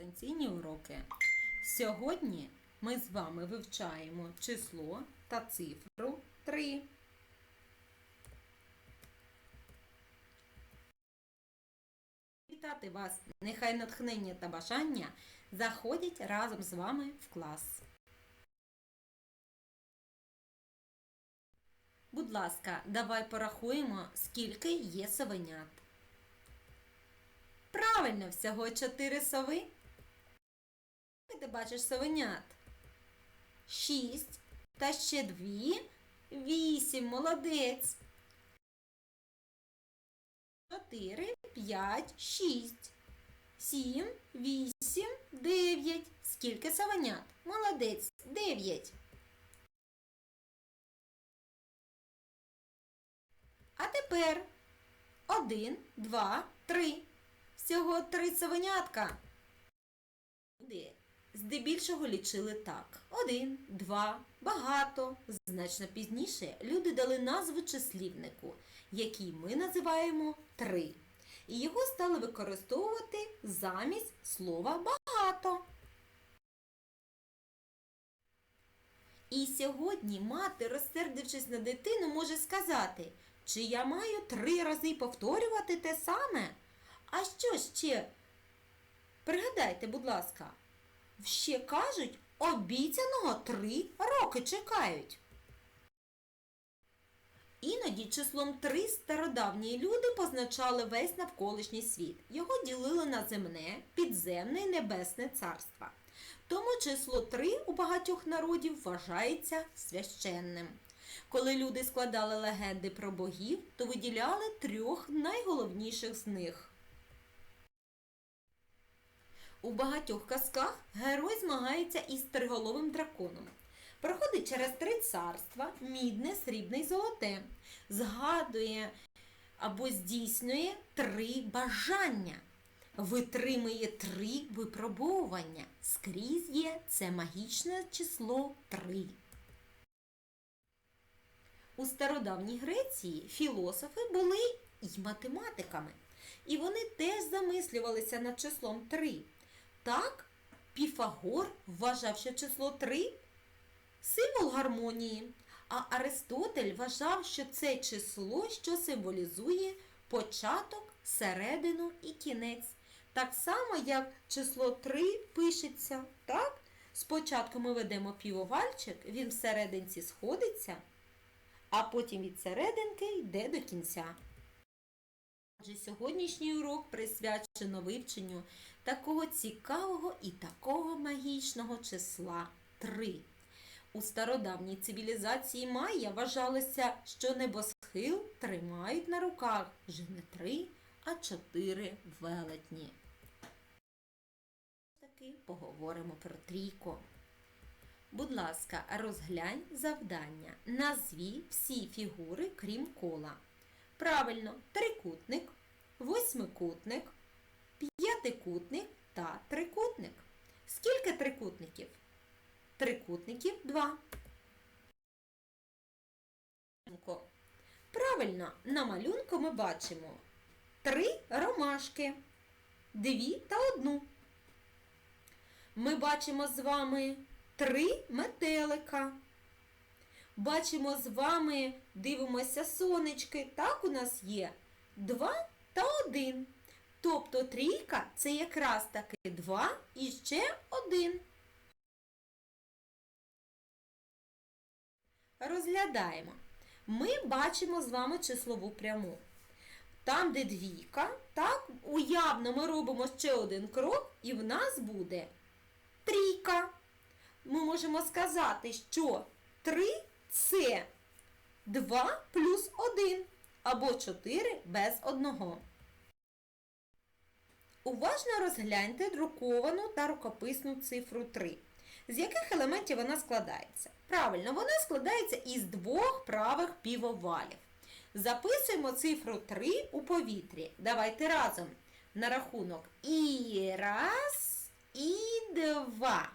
дистанційні уроки. Сьогодні ми з вами вивчаємо число та цифру 3. Вітати вас! Нехай натхнення та бажання заходять разом з вами в клас. Будь ласка, давай порахуємо, скільки є совенят. Правильно, всього чотири сови. Ти бачиш совенят? Шість. Та ще дві. Вісім. Молодець. Чотири, п'ять, шість. Сім, вісім, дев'ять. Скільки совенят? Молодець. Дев'ять. А тепер один, два, три. Всього три совенятка. Люди здебільшого лічили так. Один, два, багато. Значно пізніше люди дали назву числівнику, який ми називаємо три. І його стали використовувати замість слова багато. І сьогодні мати, розсердившись на дитину, може сказати, чи я маю три рази повторювати те саме? А що ще? Пригадайте, будь ласка, ще кажуть, обіцяного три роки чекають. Іноді числом три стародавні люди позначали весь навколишній світ. Його ділили на земне, підземне і небесне царства. Тому число три у багатьох народів вважається священним. Коли люди складали легенди про богів, то виділяли трьох найголовніших з них. У багатьох казках герой змагається із триголовим драконом. Проходить через три царства мідне, срібне й золоте. Згадує або здійснює три бажання. Витримує три випробовування. Скрізь є це магічне число три. У стародавній Греції філософи були й математиками. І вони теж замислювалися над числом 3. Так, Піфагор вважав, що число 3 символ гармонії, а Аристотель вважав, що це число, що символізує початок, середину і кінець. Так само, як число 3 пишеться. Так? Спочатку ми ведемо півовальчик, він всерединці сходиться, а потім від серединки йде до кінця. Отже, сьогоднішній урок присвячено вивченню такого цікавого і такого магічного числа 3. У стародавній цивілізації Майя вважалося, що небосхил тримають на руках вже не три, а чотири велетні. Таки поговоримо про трійко. Будь ласка, розглянь завдання. Назві всі фігури, крім кола. Правильно, трикутник, восьмикутник, п'ятикутник та трикутник. Скільки трикутників? Трикутників два. Правильно, на малюнку ми бачимо три ромашки, дві та одну. Ми бачимо з вами три метелика. Бачимо з вами, дивимося сонечки. Так у нас є два та один. Тобто трійка це якраз таки два і ще один. Розглядаємо. Ми бачимо з вами числову пряму. Там, де двійка, так, уявно ми робимо ще один крок, і в нас буде трійка. Ми можемо сказати, що 3 це 2 плюс 1 або 4 без 1. Уважно розгляньте друковану та рукописну цифру 3. З яких елементів вона складається? Правильно, вона складається із двох правих півовалів. Записуємо цифру 3 у повітрі. Давайте разом на рахунок і раз, і два.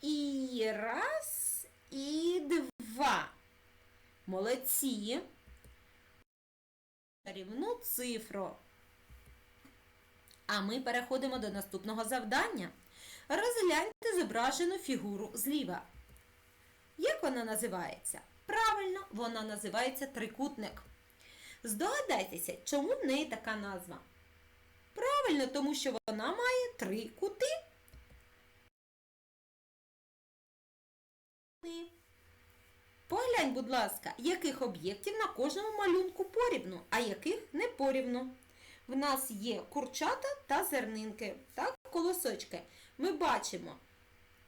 І раз, і два. Молодці. Рівну цифру. А ми переходимо до наступного завдання. Розгляньте зображену фігуру зліва. Як вона називається? Правильно, вона називається трикутник. Здогадайтеся, чому в неї така назва? Правильно, тому що вона має три кути. Поглянь, будь ласка, яких об'єктів на кожному малюнку порівну, а яких не порівну. В нас є курчата та зернинки, так, колосочки. Ми бачимо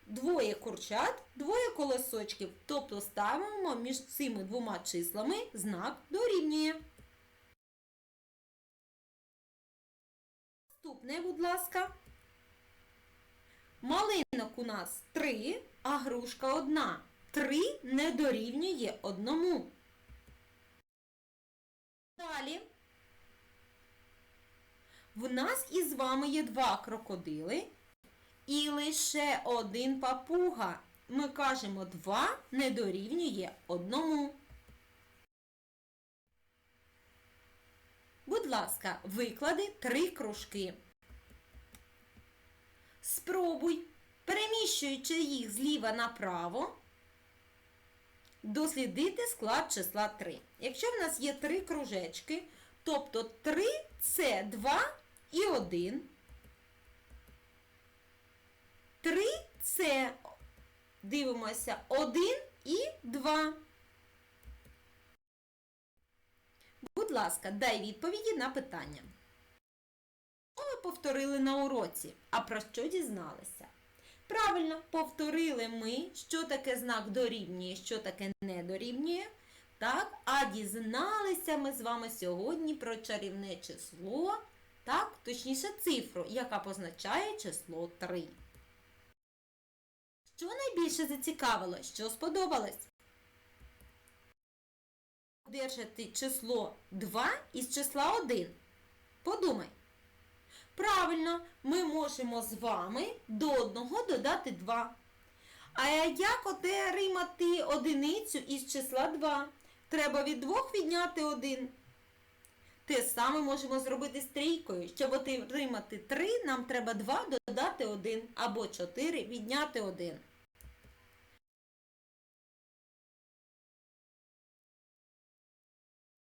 двоє курчат, двоє колосочків, тобто ставимо між цими двома числами знак дорівнює. Наступне, будь ласка. Малинок у нас три, а грушка одна. Три не дорівнює одному. Далі. В нас із вами є два крокодили і лише один папуга. Ми кажемо два не дорівнює одному. Будь ласка, виклади три кружки. Спробуй, переміщуючи їх зліва направо, дослідити склад числа 3. Якщо в нас є три кружечки, тобто 3 це 2 і 1. 3 це, дивимося, 1 і 2. Будь ласка, дай відповіді на питання. Що ви повторили на уроці? А про що дізналися? Правильно, повторили ми, що таке знак дорівнює, що таке не дорівнює. Так, а дізналися ми з вами сьогодні про чарівне число, так, точніше цифру, яка позначає число 3. Що найбільше зацікавило, що сподобалось? Одержати число 2 із числа 1. Подумай. Правильно, ми можемо з вами до одного додати 2. А як отримати одиницю із числа 2? Треба від 2 відняти 1. Те саме можемо зробити з трійкою. Щоб отримати 3, нам треба 2 додати 1 або 4 відняти 1.